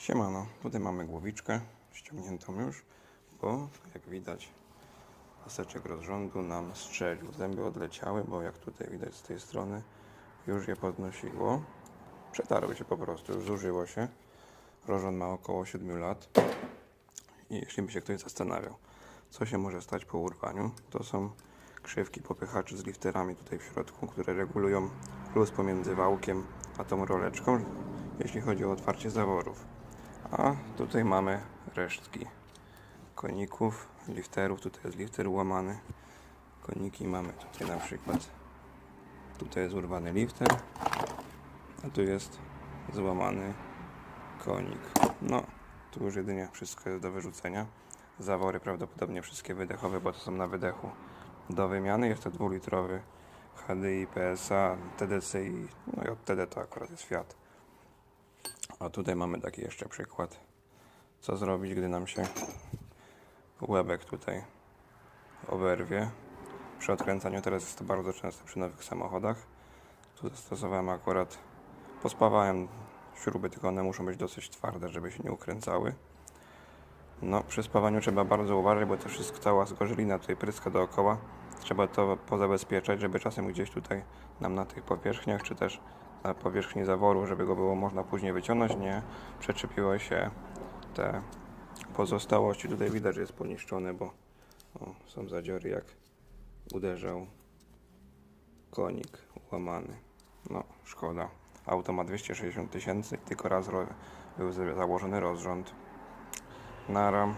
Siemano, tutaj mamy głowiczkę ściągniętą już, bo jak widać paseczek rozrządu nam strzelił. Zęby odleciały, bo jak tutaj widać z tej strony już je podnosiło. Przetarły się po prostu, już zużyło się. Rozrząd ma około 7 lat. I jeśli by się ktoś zastanawiał, co się może stać po urwaniu, to są krzywki popychaczy z lifterami tutaj w środku, które regulują luz pomiędzy wałkiem a tą roleczką, jeśli chodzi o otwarcie zaworów. A tutaj mamy resztki koników, lifterów. Tutaj jest lifter łamany. Koniki mamy tutaj na przykład. Tutaj jest urwany lifter, a tu jest złamany konik. No, tu już jedynie wszystko jest do wyrzucenia. Zawory prawdopodobnie wszystkie wydechowe, bo to są na wydechu do wymiany. Jest to dwulitrowy HDI, PSA, TDC i no i od TD to akurat jest Fiat. A tutaj mamy taki jeszcze przykład, co zrobić, gdy nam się łebek tutaj oberwie. Przy odkręcaniu teraz jest to bardzo często przy nowych samochodach. Tu zastosowałem akurat, pospawałem śruby, tylko one muszą być dosyć twarde, żeby się nie ukręcały. No, przy spawaniu trzeba bardzo uważać, bo to wszystko, cała zgorzelina tutaj pryska dookoła. Trzeba to pozabezpieczać, żeby czasem gdzieś tutaj nam na tych powierzchniach, czy też powierzchni zaworu, żeby go było można później wyciągnąć, nie przeczepiły się te pozostałości. Tutaj widać, że jest poniszczone, bo o, są zadziory jak uderzał konik łamany. No, szkoda. Auto ma 260 tysięcy, tylko raz był założony rozrząd. Nara.